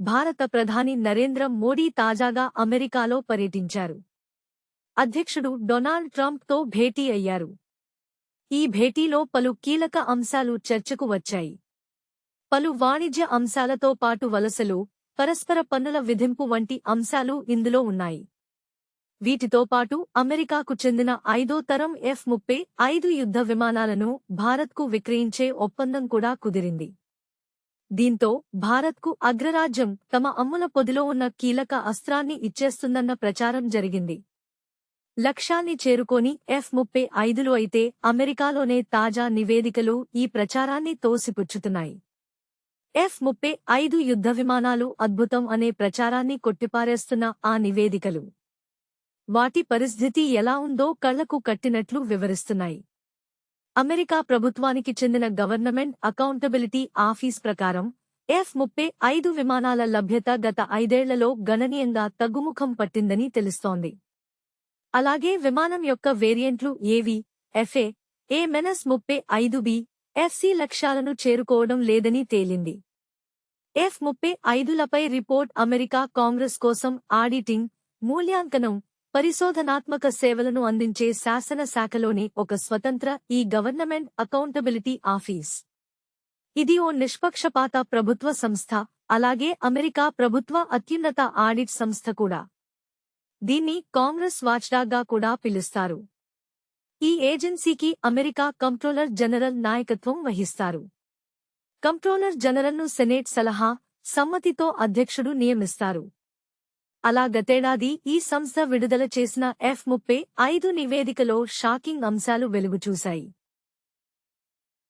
భారత ప్రధాని నరేంద్ర మోడీ తాజాగా అమెరికాలో పర్యటించారు. అధ్యక్షుడు డొనాల్డ్ ట్రంప్తో భేటీ అయ్యారు. ఈ భేటీలో పలు కీలక అంశాలు చర్చకు వచ్చాయి. పలు వాణిజ్య అంశాలతో పాటు వలసలు పరస్పర పన్నుల విధింపు వంటి అంశాలు ఇందులో ఉన్నాయి. వీటితో పాటు అమెరికాకు చెందిన ఐదో తరం ఎఫ్ ముప్పై ఐదు యుద్ధ విమానాలను భారత్కు విక్రయించే ఒప్పందం కూడా కుదిరింది. దీంతో భారత్కు అగ్రరాజ్యం తమ అమ్ముల పొదిలో ఉన్న కీలక అస్త్రాన్ని ఇచ్చేస్తుందన్న ప్రచారం జరిగింది. లక్ష్యాన్ని చేరుకోని ఎఫ్ ముప్పై ఐదులు అయితే అమెరికాలోనే తాజా నివేదికలు ఈ ప్రచారాన్ని తోసిపుచ్చుతున్నాయి. ఎఫ్ ముప్పై ఐదు యుద్ధ విమానాలు అద్భుతం అనే ప్రచారాన్ని కొట్టిపారేస్తున్న ఆ నివేదికలు. వాటి పరిస్థితి ఎలా ఉందో కళ్ళకు కట్టినట్లు వివరిస్తున్నాయి. అమెరికా ప్రభుత్వానికి చెందిన గవర్నమెంట్ అకౌంటబిలిటీ ఆఫీస్ ప్రకారం ఎఫ్ ముప్పై ఐదు విమానాల లభ్యత గత ఐదేళ్ళలో గణనీయంగా తగ్గుముఖం పట్టిందని తెలుస్తోంది. అలాగే విమానం యొక్క వేరియంట్లు ఏవి? ఎఫ్ఏ ఏ మెనస్ ముప్పై ఐదు బి ఎఫ్సి లక్ష్యాలను చేరుకోవడం లేదని తేలింది. ఎఫ్ ముప్పై ఐదులపై రిపోర్ట్ అమెరికా కాంగ్రెస్ కోసం ఆడిటింగ్ మూల్యాంకనం పరిశోధనాత్మక సేవలను అందించే శాసన శాఖలోని ఒక స్వతంత్ర ఈ గవర్నమెంట్ అకౌంటబిలిటీ ఆఫీస్. ఇది ఓ నిష్పక్షపాత ప్రభుత్వ సంస్థ అలాగే అమెరికా ప్రభుత్వ అత్యున్నత ఆడిట్ సంస్థ కూడా. దీన్ని కాంగ్రెస్ వాచ్డాగ్గా కూడా పిలుస్తారు. ఈ ఏజెన్సీకి అమెరికా కంట్రోలర్ జనరల్ నాయకత్వం వహిస్తారు. కంట్రోలర్ జనరల్ను సెనేట్ సలహా సమ్మతితో అధ్యక్షుడు నియమిస్తారు. అలా గతేడాది ఈ సంస్థ విడుదల చేసిన ఎఫ్ ముప్పై ఐదు నివేదికలో షాకింగ్ అంశాలు వెలుగుచూశాయి.